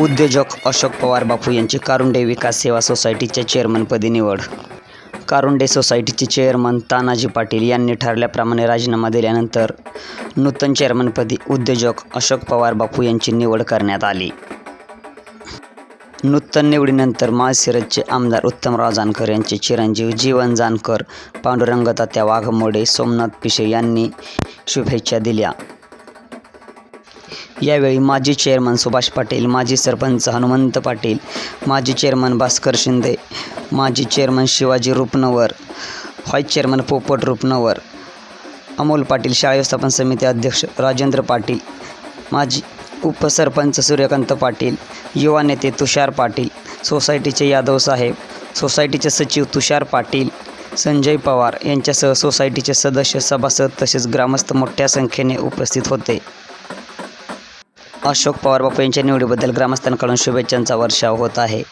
उद्योजक अशोक पवार बापू यांची कारुंडे विकास सेवा सोसायटीच्या चेअरमनपदी निवड. कारुंडे सोसायटीचे चेअरमन तानाजी पाटील यांनी ठरल्याप्रमाणे राजीनामा दिल्यानंतर नूतन चेअरमनपदी उद्योजक अशोक पवार बापू यांची निवड करण्यात आली. नूतन निवडीनंतर माळशिरजचे आमदार उत्तमराव जानकर यांचे चिरंजीव जीवन जानकर पांडुरंगतात्या वाघमोडे सोमनाथ पिशे यांनी शुभेच्छा दिल्या. यावेळी माजी चेअरमन सुभाष पाटील माजी सरपंच हनुमंत पाटील माजी चेअरमन भास्कर शिंदे माजी chairman Shivaji Rupnawar vice chairman Popat Rupnawar Amol Patil शाळा व्यवस्थापन समिती अध्यक्ष राजेंद्र पाटील माजी उपसरपंच सूर्यकांत पाटील युवा नेते तुषार पाटील सोसायटीचे यादव साहेब सोसायटीचे सचिव तुषार पाटील संजय पवार यांच्यासह सोसायटीचे सदस्य सभासद तसेच ग्रामस्थ मोठ्या संख्येने उपस्थित होते. अशोक पवार बापू यांच्या निवडीबद्दल ग्रामस्थांकडून शुभेच्छांचा वर्षाव होत आहे.